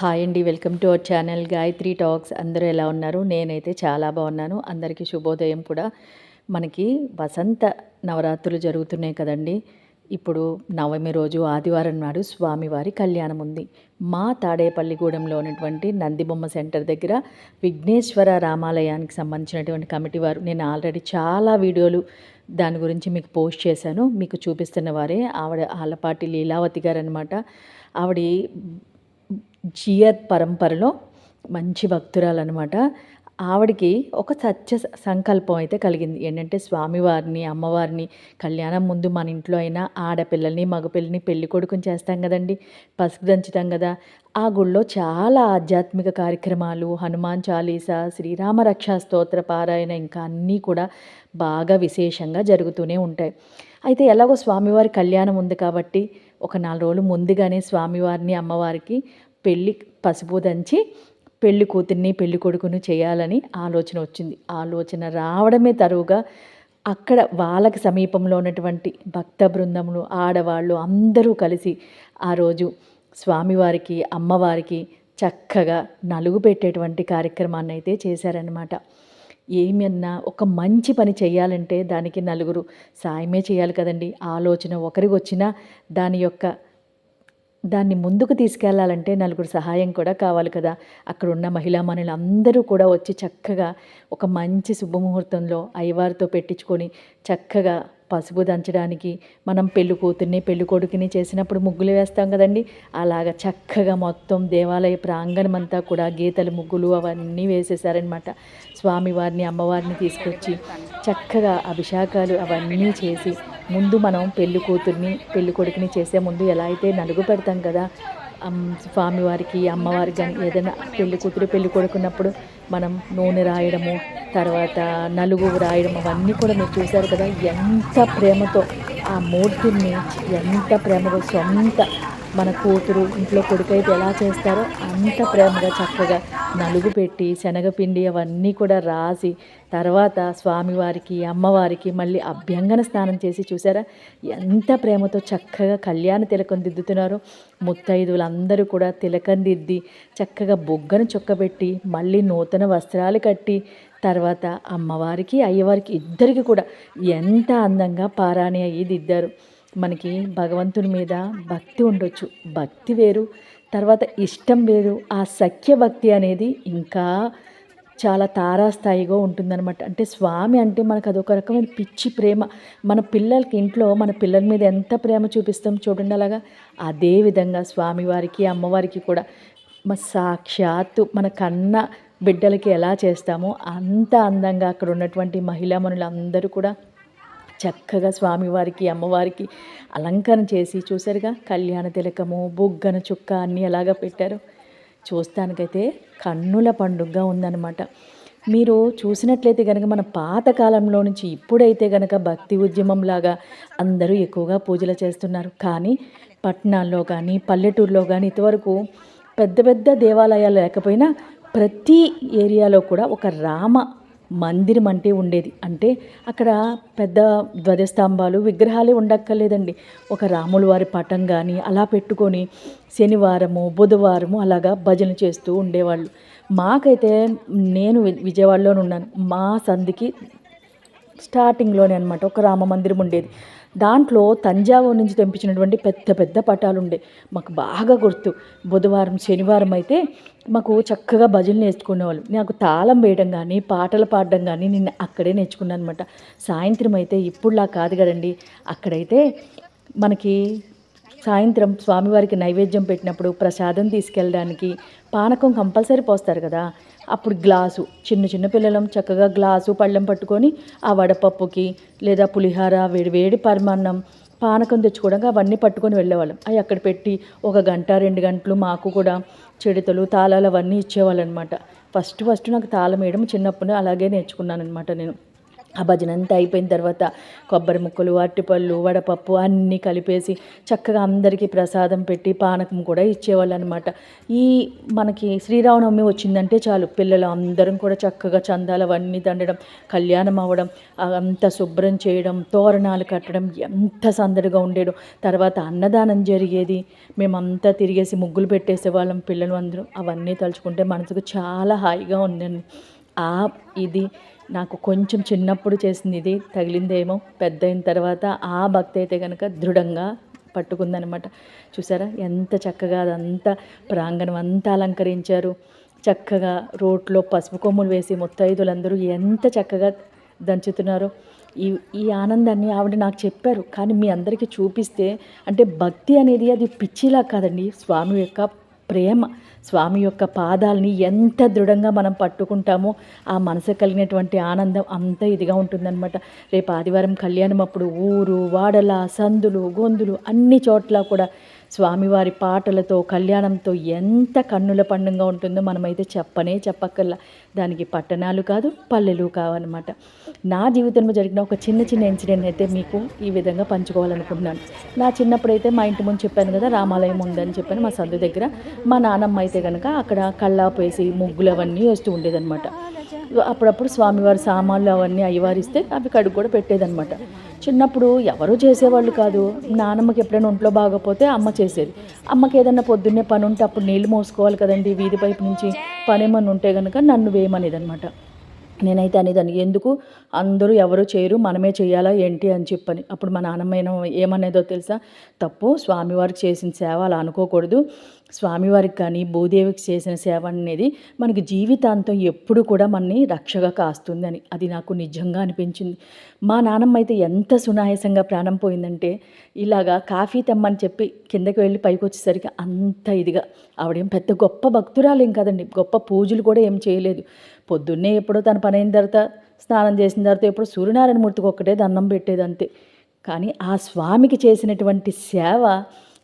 Hi అండి welcome to our channel Gayatri talks. అందరూ ఎలా ఉన్నారు? నేనైతే చాలా బాగున్నాను. అందరికీ శుభోదయం కూడా. మనకి వసంత నవరాత్రులు జరుగుతున్నాయి కదండి. ఇప్పుడు నవమి రోజు ఆదివారం నాడు స్వామివారి కళ్యాణం ఉంది. మా తాడేపల్లిగూడెంలో ఉన్నటువంటి నందిబొమ్మ సెంటర్ దగ్గర విఘ్నేశ్వర రామాలయానికి సంబంధించినటువంటి కమిటీ వారు నేను ఆల్రెడీ చాలా వీడియోలు దాని గురించి మీకు పోస్ట్ చేశాను. మీకు చూపిస్తున్న వారే. ఆవిడ ఆలపాటి లీలావతి గారు అనమాట ఆవిడ జియర్ పరంపరలో మంచి భక్తురాలన్నమాట. ఆవిడకి ఒక సత్య సంకల్పం అయితే కలిగింది. ఏంటంటే స్వామివారిని అమ్మవారిని కళ్యాణం ముందు మన ఇంట్లో అయినా ఆడపిల్లల్ని మగపిల్లని పెళ్ళి కొడుకుని చేస్తాం కదండి. పసుపు దంచుతాం కదా. ఆ గుళ్ళో చాలా ఆధ్యాత్మిక కార్యక్రమాలు హనుమాన్ చాలీసా శ్రీరామ రక్షా స్తోత్ర పారాయణ ఇంకా అన్నీ కూడా బాగా విశేషంగా జరుగుతూనే ఉంటాయి. అయితే ఎలాగో స్వామివారి కళ్యాణం ఉంది కాబట్టి ఒక నాలుగు రోజులు ముందుగానే స్వామివారిని అమ్మవారికి పెళ్ళి పసుపు దంచి పెళ్ళి కూతుర్ని పెళ్ళి కొడుకును చేయాలని ఆలోచన వచ్చింది. ఆలోచన రావడమే తరువుగా అక్కడ వాళ్ళకి సమీపంలో ఉన్నటువంటి భక్త బృందములు ఆడవాళ్ళు అందరూ కలిసి ఆ రోజు స్వామివారికి అమ్మవారికి చక్కగా నలుగు పెట్టేటువంటి కార్యక్రమాన్ని అయితే చేశారనమాట ఏమన్నా ఒక మంచి పని చేయాలంటే దానికి నలుగురు సాయమే చేయాలి కదండి. ఆలోచన ఒకరికి వచ్చినా దాని యొక్క దాన్ని ముందుకు తీసుకెళ్ళాలంటే నలుగురు సహాయం కూడా కావాలి కదా. అక్కడ ఉన్న మహిళా మనులు అందరూ కూడా వచ్చి చక్కగా ఒక మంచి శుభముహూర్తంలో అయ్యవారితో పెట్టించుకొని చక్కగా పసుపు దంచడానికి మనం పెళ్ళి కూతుర్ని పెళ్ళి కొడుకుని చేసినప్పుడు ముగ్గులు వేస్తాం కదండి. అలాగ చక్కగా మొత్తం దేవాలయ ప్రాంగణం అంతా కూడా గీతలు ముగ్గులు అవన్నీ వేసేసారనమాట స్వామివారిని అమ్మవారిని తీసుకొచ్చి చక్కగా అభిషేకాలు అవన్నీ చేసి ముందు మనం పెళ్ళి కూతుర్ని పెళ్ళి కొడుకుని చేసే ముందు ఎలా అయితే నలుగు పెడతాం కదా స్వామివారికి అమ్మవారికి కానీ ఏదైనా పెళ్ళి కూతురు పెళ్ళి కొడుకున్నప్పుడు మనం నూనె రాయడము తర్వాత నలుగు రాయడం అవన్నీ కూడా మీరు చూశారు కదా ఎంత ప్రేమతో ఆ మూర్తిని ఎంత ప్రేమతో సొంత మన కూతురు ఇంట్లో కొడుకైతే ఎలా చేస్తారో అంత ప్రేమగా చక్కగా నలుగు పెట్టి శనగపిండి అవన్నీ కూడా రాసి తర్వాత స్వామివారికి అమ్మవారికి మళ్ళీ అభ్యంగన స్నానం చేసి చూసారా? ఎంత ప్రేమతో చక్కగా కళ్యాణ తిలకం దిద్దుతున్నారో. ముత్తైదువులందరూ కూడా తిలకం దిద్ది చక్కగా బొగ్గను చొక్కబెట్టి మళ్ళీ నూతన వస్త్రాలు కట్టి తర్వాత అమ్మవారికి అయ్యవారికి ఇద్దరికి కూడా ఎంత అందంగా పారాణి అయ్యి దిద్దారు. మనకి భగవంతుని మీద భక్తి ఉండొచ్చు. భక్తి వేరు తర్వాత ఇష్టం వేరు. ఆ సఖ్య భక్తి అనేది ఇంకా చాలా తారాస్థాయిగా ఉంటుందన్నమాట. అంటే స్వామి అంటే మనకు అదొక రకమైన పిచ్చి ప్రేమ. మన పిల్లలకి ఇంట్లో మన పిల్లల మీద ఎంత ప్రేమ చూపిస్తాం చూడండి అలాగా. అదే విధంగా స్వామివారికి అమ్మవారికి కూడా మా సాక్షాత్తు మన కన్న బిడ్డలకి ఎలా చేస్తామో అంత అందంగా అక్కడ ఉన్నటువంటి మహిళా మనులందరూ కూడా చక్కగా స్వామివారికి అమ్మవారికి అలంకరణ చేసి చూసారుగా కళ్యాణ తిలకము బొగ్గన చుక్క అన్నీ ఎలాగ పెట్టారు. చూస్తానికైతే కన్నుల పండుగగా ఉందన్నమాట. మీరు చూసినట్లయితే కనుక మన పాతకాలంలో నుంచి ఇప్పుడైతే కనుక భక్తి ఉద్యమంలాగా అందరూ ఎక్కువగా పూజలు చేస్తున్నారు. కానీ పట్టణాల్లో కానీ పల్లెటూరులో కానీ ఇంతవరకు పెద్ద పెద్ద దేవాలయాలు లేకపోయినా ప్రతి ఏరియాలో కూడా ఒక రామ మందిరం అంటే ఉండేది. అంటే అక్కడ పెద్ద ధ్వజస్తంభాలు విగ్రహాలే ఉండక్కర్లేదండి. ఒక రాముల వారి పటం కానీ అలా పెట్టుకొని శనివారము బుధవారము అలాగా భజన చేస్తూ ఉండేవాళ్ళు. మాకైతే నేను విజయవాడలోనే ఉన్నాను. మా సంధికి స్టార్టింగ్లోనే అనమాట ఒక రామ మందిరం ఉండేది. దాంట్లో తంజావూరు నుంచి తెంపించినటువంటి పెద్ద పెద్ద పటాలు ఉండే మాకు బాగా గుర్తు. బుధవారం శనివారం అయితే మాకు చక్కగా భజనలు నేర్చుకునేవాళ్ళు నాకు తాళం వేయడం కానీ పాటలు పాడడం కానీ నేను అక్కడే నేర్చుకున్నాను అనమాట సాయంత్రం అయితే ఇప్పుడులా కాదు కదండి. అక్కడైతే మనకి సాయంత్రం స్వామివారికి నైవేద్యం పెట్టినప్పుడు ప్రసాదం తీసుకెళ్ళడానికి పానకం కంపల్సరీ పోస్తారు కదా. అప్పుడు గ్లాసు చిన్న చిన్న పిల్లలం చక్కగా గ్లాసు పళ్ళెం పట్టుకొని ఆ వడపప్పుకి లేదా పులిహార వేడివేడి పరమాన్నం పానకం తెచ్చుకోవడానికి అవన్నీ పట్టుకొని వెళ్ళేవాళ్ళం. అవి అక్కడ పెట్టి ఒక గంట రెండు గంటలు మాకు కూడా చెడితలు తాళాలు అవన్నీ ఇచ్చేవాళ్ళు అనమాట ఫస్ట్ ఫస్ట్ నాకు తాళం వేయడం చిన్నప్పుడు అలాగే నేర్చుకున్నాను అనమాట నేను. ఆ భజన అంతా అయిపోయిన తర్వాత కొబ్బరి ముక్కలు అరటిపళ్ళు వడపప్పు అన్నీ కలిపేసి చక్కగా అందరికీ ప్రసాదం పెట్టి పానకం కూడా ఇచ్చేవాళ్ళు అనమాట ఈ మనకి శ్రీరామనవమి వచ్చిందంటే చాలు. పిల్లలు అందరం కూడా చక్కగా చందాలు అవన్నీ దండడం కళ్యాణం అవ్వడం అంతా శుభ్రం చేయడం తోరణాలు కట్టడం ఎంత సందడిగా ఉండేడు తర్వాత అన్నదానం జరిగేది. మేమంతా తిరిగేసి ముగ్గులు పెట్టేసే వాళ్ళం పిల్లలు అందరూ. అవన్నీ తలుచుకుంటే మనసుకు చాలా హాయిగా ఉందండి. ఆ ఇది నాకు కొంచెం చిన్నప్పుడు చేసింది ఇది తగిలిందేమో పెద్ద అయిన తర్వాత ఆ భక్తి అయితే కనుక దృఢంగా పట్టుకుందనమాట. చూసారా? ఎంత చక్కగా అదంతా ప్రాంగణం అంతా అలంకరించారు. చక్కగా రోడ్లో పసుపు కొమ్ములు వేసి ముత్తైదులందరూ ఎంత చక్కగా దంచుతున్నారు. ఈ ఈ ఆనందాన్ని ఆవిడ నాకు చెప్పారు. కానీ మీ అందరికీ చూపిస్తే అంటే భక్తి అనేది అది పిచ్చిలా కాదండి. స్వామి యొక్క ప్రేమ. స్వామి యొక్క పాదాలని ఎంత దృఢంగా మనం పట్టుకుంటామో ఆ మనసు కలిగినటువంటి ఆనందం అంత ఇదిగా ఉంటుందన్నమాట. రేపు ఆదివారం కళ్యాణం అప్పుడు ఊరు వాడల సందులు గొంతులు అన్ని చోట్ల కూడా స్వామివారి పాటలతో కళ్యాణంతో ఎంత కన్నుల పండుగ ఉంటుందో మనమైతే చెప్పనే చెప్పక్కర్లా. దానికి పట్టణాలు కాదు పల్లెలు కావన్నమాట. నా జీవితంలో జరిగిన ఒక చిన్న చిన్న ఇన్సిడెంట్ అయితే మీకు ఈ విధంగా పంచుకోవాలనుకుంటున్నాను. నా చిన్నప్పుడైతే మా ఇంటి ముందు చెప్పాను కదా రామాలయం ఉందని చెప్పాను మా సందు దగ్గర. మా నానమ్మ అయితే కనుక అక్కడ కళ్ళాపేసి ముగ్గులు అవన్నీ వేస్తూ ఉండేదన్నమాట. అప్పుడప్పుడు స్వామివారి సామాన్లు అవన్నీ అయ్యవారిస్తే అవి కడుగు కూడా పెట్టేదనమాట చిన్నప్పుడు ఎవరు చేసేవాళ్ళు కాదు. నానమ్మకి ఎప్పుడైనా ఒంట్లో బాగపోతే అమ్మ చేసేది. అమ్మకి ఏదైనా పొద్దున్నే పని ఉంటే అప్పుడు నీళ్ళు మోసుకోవాలి కదండి వీధి పైపు నుంచి. పని ఏమన్నా ఉంటే కనుక నన్ను వేయమనేదనమాట నేనైతే అనేదాన్ని. ఎందుకు? అందరూ ఎవరు చేయరు మనమే చేయాలా ఏంటి అని చెప్పని. అప్పుడు మా నాన్నమ్మ ఏమనేదో తెలుసా? తప్పు. స్వామివారికి చేసిన సేవ అలా అనుకోకూడదు. స్వామివారికి కానీ భూదేవికి చేసిన సేవ అనేది మనకి జీవితాంతం ఎప్పుడు కూడా మనని రక్షగా కాస్తుందని. అది నాకు నిజంగా అనిపించింది. మా నాన్నమ్మ అయితే ఎంత సునాయాసంగా ప్రాణం పోయిందంటే ఇలాగా కాఫీ తెమ్మని చెప్పి కిందకి వెళ్ళి పైకి వచ్చేసరికి అంత ఇదిగా. ఆవిడేం పెద్ద గొప్ప భక్తురాలేం కదండి. గొప్ప పూజలు కూడా ఏం చేయలేదు. పొద్దున్నే ఎప్పుడో తన పని అయిన తర్వాత స్నానం చేసిన తర్వాత ఎప్పుడు సూర్యనారాయణ మూర్తికి ఒక్కటే దండం పెట్టేది అంతే కానీ ఆ స్వామికి చేసినటువంటి సేవ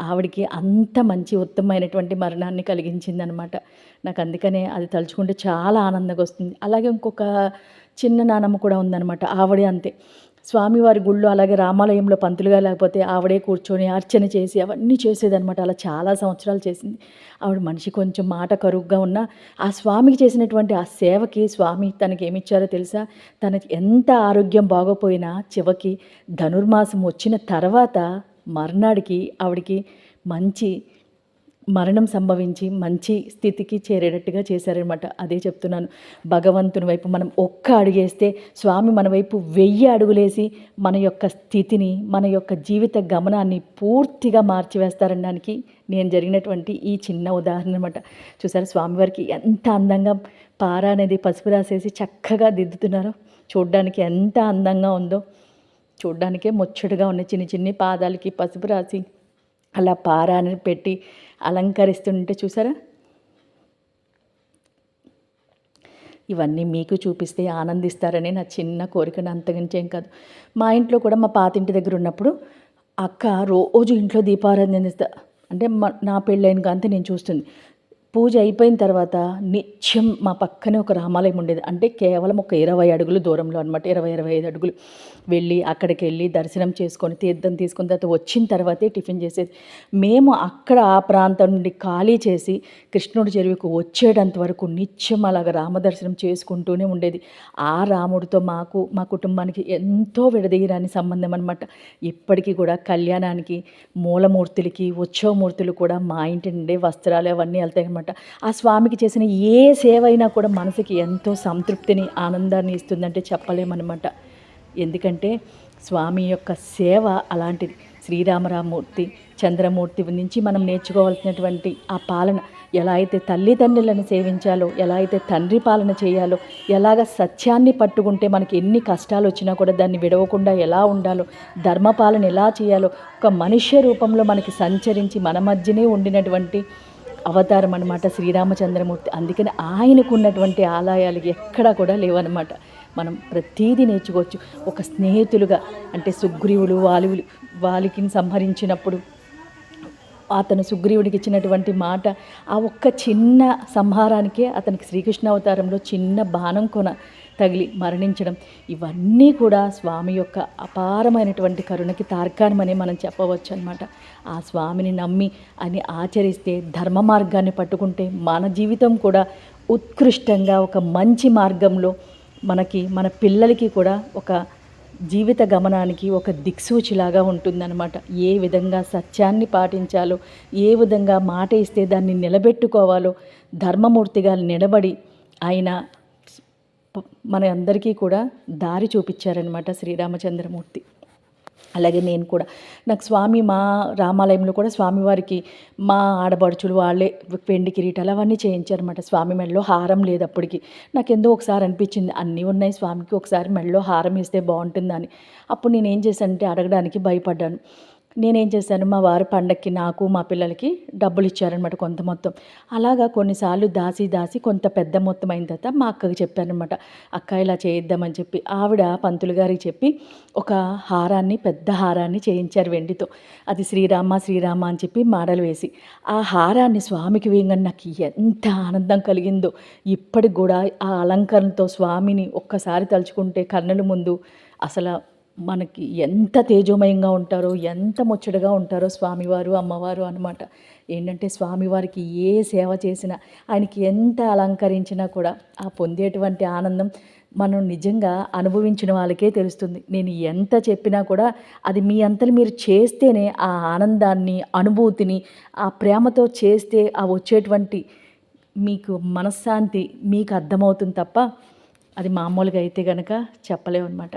ఆవిడికి అంత మంచి ఉత్తమమైనటువంటి మరణాన్ని కలిగించిందనమాట. నాకు అందుకనే అది తలుచుకుంటే చాలా ఆనందంగా వస్తుంది. అలాగే ఇంకొక చిన్న నానమ్మ కూడా ఉందన్నమాట ఆవిడ అంతే. స్వామివారి గుళ్ళు అలాగే రామాలయంలో పంతులుగా లేకపోతే ఆవిడే కూర్చొని అర్చన చేసి అవన్నీ చేసేదనమాట. అలా చాలా సంవత్సరాలు చేసింది. ఆవిడ మనిషి కొంచెం మాట కరుగ్గా ఉన్నా ఆ స్వామికి చేసినటువంటి ఆ సేవకి స్వామి తనకి ఏమిచ్చారో తెలుసా? తనకి ఎంత ఆరోగ్యం బాగోపోయినా చివకి ధనుర్మాసం వచ్చిన తర్వాత మర్నాడికి ఆవిడికి మంచి మరణం సంభవించి మంచి స్థితికి చేరేటట్టుగా చేశారనమాట అదే చెప్తున్నాను. భగవంతుని వైపు మనం ఒక్క అడుగేస్తే స్వామి మన వైపు వెయ్యి అడుగులేసి మన యొక్క స్థితిని మన యొక్క జీవిత గమనాన్ని పూర్తిగా మార్చివేస్తారనడానికి నేను జరిగినటువంటి ఈ చిన్న ఉదాహరణ అనమాట చూసారు స్వామివారికి ఎంత అందంగా పార అనేది పసుపు రాసేసి చక్కగా దిద్దుతున్నారో. చూడ్డానికి ఎంత అందంగా ఉందో. చూడ్డానికే ముచ్చటగా ఉన్న చిన్ని చిన్ని పాదాలకి పసుపు రాసి అలా పారాని పెట్టి అలంకరిస్తుంటే చూసారా? ఇవన్నీ మీకు చూపిస్తే ఆనందిస్తారని నా చిన్న కోరికను అంతగించేం కాదు. మా ఇంట్లో కూడా మా పాతింటి దగ్గర ఉన్నప్పుడు అక్క రోజు ఇంట్లో దీపారాధన అంటే నా పెళ్ళైన కాంతి నేను చూస్తుంది. పూజ అయిపోయిన తర్వాత నిత్యం మా పక్కనే ఒక రామాలయం ఉండేది. అంటే కేవలం ఒక ఇరవై అడుగులు దూరంలో అనమాట ఇరవై ఇరవై ఐదు అడుగులు వెళ్ళి అక్కడికి వెళ్ళి దర్శనం చేసుకొని తీర్థం తీసుకున్న తర్వాత వచ్చిన తర్వాతే టిఫిన్ చేసేది. మేము అక్కడ ఆ ప్రాంతం నుండి ఖాళీ చేసి కృష్ణుడి చెరువుకు వచ్చేటంత వరకు నిత్యం అలాగ రామదర్శనం చేసుకుంటూనే ఉండేది. ఆ రాముడితో మాకు మా కుటుంబానికి ఎంతో విడదీయరాని సంబంధం అనమాట ఇప్పటికీ కూడా కళ్యాణానికి మూలమూర్తులకి ఉత్సవమూర్తులు కూడా మా ఇంటి నుండే వస్త్రాలు అవన్నీ వెళ్తాయి అనమాట ఆ స్వామికి చేసిన ఏ సేవ అయినా కూడా మనసుకి ఎంతో సంతృప్తిని ఆనందాన్ని ఇస్తుందంటే చెప్పలేమన్నమాట. ఎందుకంటే స్వామి యొక్క సేవ అలాంటిది. శ్రీరామరామూర్తి చంద్రమూర్తి నుంచి మనం నేర్చుకోవాల్సినటువంటి ఆ పాలన ఎలా అయితే తల్లిదండ్రులను సేవించాలో ఎలా అయితే తండ్రి పాలన చేయాలో ఎలాగ సత్యాన్ని పట్టుకుంటే మనకి ఎన్ని కష్టాలు వచ్చినా కూడా దాన్ని విడవకుండా ఎలా ఉండాలో ధర్మపాలన ఎలా చేయాలో ఒక మనుష్య రూపంలో మనకి సంచరించి మన మధ్యనే ఉండినటువంటి అవతారం అనమాట శ్రీరామచంద్రమూర్తి. అందుకని ఆయనకు ఉన్నటువంటి ఆలయాలు ఎక్కడా కూడా లేవన్నమాట. మనం ప్రతీది నేర్చుకోవచ్చు. ఒక స్నేహితులుగా అంటే సుగ్రీవులు వాలువులు వాలికిని సంహరించినప్పుడు అతను సుగ్రీవుడికి ఇచ్చినటువంటి మాట ఆ ఒక్క చిన్న సంహారానికే అతనికి శ్రీకృష్ణ అవతారంలో చిన్న బాణం కొన తగిలి మరణించడం. ఇవన్నీ కూడా స్వామి యొక్క అపారమైనటువంటి కరుణకి తార్కాణమని మనం చెప్పవచ్చు అనమాట ఆ స్వామిని నమ్మి అని ఆచరిస్తే ధర్మ మార్గాన్ని పట్టుకుంటే మన జీవితం కూడా ఉత్కృష్టంగా ఒక మంచి మార్గంలో మనకి మన పిల్లలకి కూడా ఒక జీవిత గమనానికి ఒక దిక్సూచిలాగా ఉంటుందన్నమాట. ఏ విధంగా సత్యాన్ని పాటించాలో ఏ విధంగా మాట ఇస్తే దాన్ని నిలబెట్టుకోవాలో ధర్మమూర్తిగా నిలబడి ఆయన మన అందరికీ కూడా దారి చూపించారనమాట శ్రీరామచంద్రమూర్తి. అలాగే నేను కూడా. నాకు స్వామి మా రామాలయంలో కూడా స్వామివారికి మా ఆడబడుచులు వాళ్ళే పెండి కిరీటాలు అవన్నీ చేయించారనమాట స్వామి మెడలో హారం లేదు అప్పటికి. నాకు ఒకసారి అనిపించింది అన్నీ ఉన్నాయి స్వామికి ఒకసారి మెడలో హారం ఇస్తే బాగుంటుందని. అప్పుడు నేను ఏం చేశానంటే అడగడానికి భయపడ్డాను. నేనేం చేశాను మా వారి పండక్కి నాకు మా పిల్లలకి డబ్బులు ఇచ్చారనమాట కొంత మొత్తం. అలాగా కొన్నిసార్లు దాసి దాసి కొంత పెద్ద మొత్తం అయిన తర్వాత మా అక్కకి చెప్పానమాట అక్క ఇలా చేయిద్దామని చెప్పి. ఆవిడ పంతులు గారికి చెప్పి ఒక హారాన్ని పెద్ద హారాన్ని చేయించారు వెండితో. అది శ్రీరామ శ్రీరామ అని చెప్పి మాడలు వేసి ఆ హారాన్ని స్వామికి వేయగానే నాకు ఎంత ఆనందం కలిగిందో. ఇప్పటికి కూడా ఆ అలంకరణతో స్వామిని ఒక్కసారి తలుచుకుంటే కన్నుల ముందు అసలు మనకి ఎంత తేజోమయంగా ఉంటారో ఎంత ముచ్చటగా ఉంటారో స్వామివారు అమ్మవారు అనమాట ఏంటంటే స్వామివారికి ఏ సేవ చేసినా ఆయనకి ఎంత అలంకరించినా కూడా ఆ పొందేటువంటి ఆనందం మనం నిజంగా అనుభవించిన వాళ్ళకే తెలుస్తుంది. నేను ఎంత చెప్పినా కూడా అది మీ అంతలు మీరు చేస్తేనే ఆ ఆనందాన్ని అనుభూతిని ఆ ప్రేమతో చేస్తే ఆ వచ్చేటువంటి మీకు మనశ్శాంతి మీకు అర్థమవుతుంది తప్ప అది మామూలుగా అయితే కనుక చెప్పలేము అనమాట